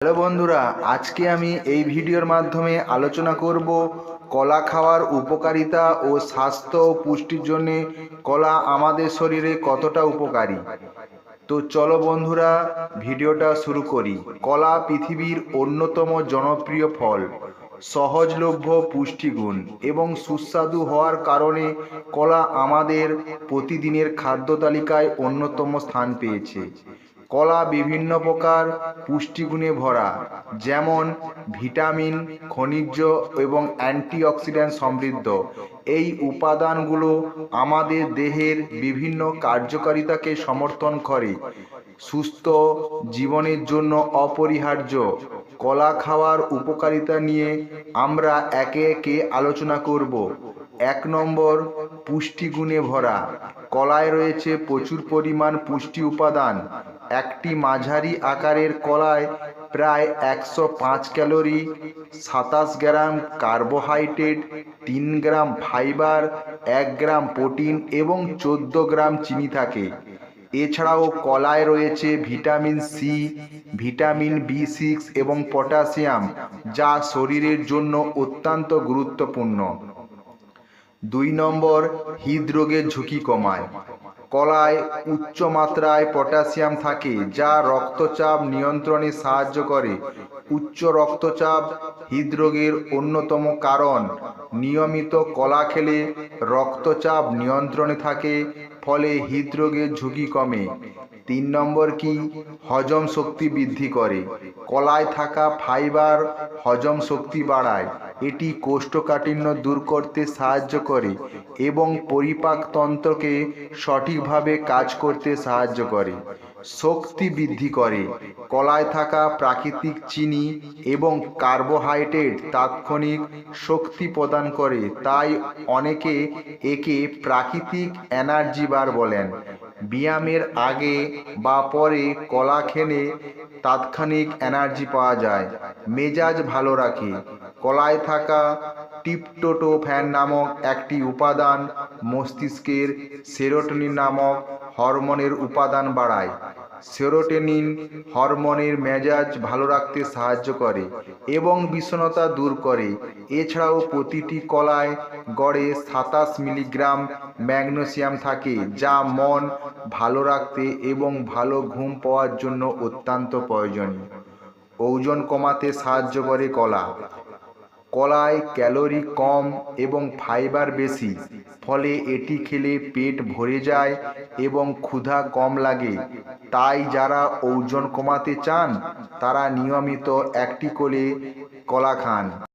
Hello বন্ধুরা, আজকে আমি এই ভিডিওর মাধ্যমে আলোচনা করব কলা খাওয়ার উপকারিতা ও স্বাস্থ্য ও পুষ্টির জন্যে কলা আমাদের শরীরে কতটা উপকারী। তো চলো বন্ধুরা, ভিডিওটা শুরু করি। কলা পৃথিবীর অন্যতম জনপ্রিয় ফল, সহজলভ্য পুষ্টিগুণ এবং সুস্বাদু হওয়ার কারণে কলা আমাদের প্রতিদিনের খাদ্য তালিকায় অন্যতম স্থান পেয়েছে। কলা বিভিন্ন প্রকার পুষ্টিগুণে ভরা, যেমন ভিটামিন, খনিজ এবং অ্যান্টিঅক্সিডেন্ট সমৃদ্ধ। এই উপাদানগুলো আমাদের দেহের বিভিন্ন কার্যকারিতাকে সমর্থন করে। সুস্থ জীবনের জন্য অপরিহার্য। কলা খাওয়ার উপকারিতা নিয়ে আমরা একে একে আলোচনা করব। এক নম্বর, পুষ্টিগুণে ভরা। কলায় রয়েছে প্রচুর পরিমাণ পুষ্টি উপাদান। একটি মাঝারি আকারের কলায় প্রায় একশো পাঁচ ক্যালোরি, সাতাশ গ্রাম কার্বোহাইড্রেট, তিন গ্রাম ফাইবার, এক গ্রাম প্রোটিন এবং চোদ্দ গ্রাম চিনি থাকে। এছাড়াও কলায় রয়েছে vitamin C vitamin B six এবং পটাশিয়াম, যা শরীরের জন্য অত্যন্ত গুরুত্বপূর্ণ। দুই নম্বর, হৃদরোগের ঝুঁকি কমায়। কলায় উচ্চ মাত্রায় পটাশিয়াম থাকে, যা রক্তচাপ নিয়ন্ত্রণে সাহায্য করে। উচ্চ রক্তচাপ হৃদরোগের অন্যতম কারণ। নিয়মিত কলা খেলে রক্তচাপ নিয়ন্ত্রণে থাকে, ফলে হৃদরোগের ঝুঁকি কমে। তিন নম্বর কি? হজম শক্তি বৃদ্ধি করে। কলায় থাকা ফাইবার হজম শক্তি বাড়ায়। এটি কোষ্ঠকাঠিন্য দূর করতে সাহায্য করে এবং পরিপাকতন্ত্রকে সঠিকভাবে কাজ করতে সাহায্য করে। শক্তি বৃদ্ধি করে। কলায় থাকা প্রাকৃতিক চিনি এবং কার্বোহাইড্রেট তাৎক্ষণিক শক্তি প্রদান করে, তাই অনেকে একে প্রাকৃতিক এনার্জি বার বলেন। ব্যায়ামের আগে বা পরে কলা খেলে তাৎক্ষণিক এনার্জি পাওয়া যায়। মেজাজ ভালো রাখে। কলায় থাকা টিপটোটোফ্যান নামক একটি উপাদান মস্তিষ্কের সেরোটোনিন নামক হরমোনের উপাদান বাড়ায়। সেরোটোনিন হরমোনের মেজাজ ভালো রাখতে সাহায্য করে এবং বিষণতা দূর করে। এছাড়াও প্রতিটি কলায় গড়ে সাতাশ মিলিগ্রাম ম্যাগনেসিয়াম থাকে, যা মন ভালো রাখতে এবং ভালো ঘুম পাওয়ার জন্য অত্যন্ত প্রয়োজনীয়। ওজন কমাতে সাহায্য করে কলা। কলায় ক্যালোরি কম এবং ফাইবার বেশি, ফলে এটি খেলে পেট ভরে যায় এবং ক্ষুধা কম লাগে। তাই যারা ওজন কমাতে চান, তারা নিয়মিত একটি করে কলা খান।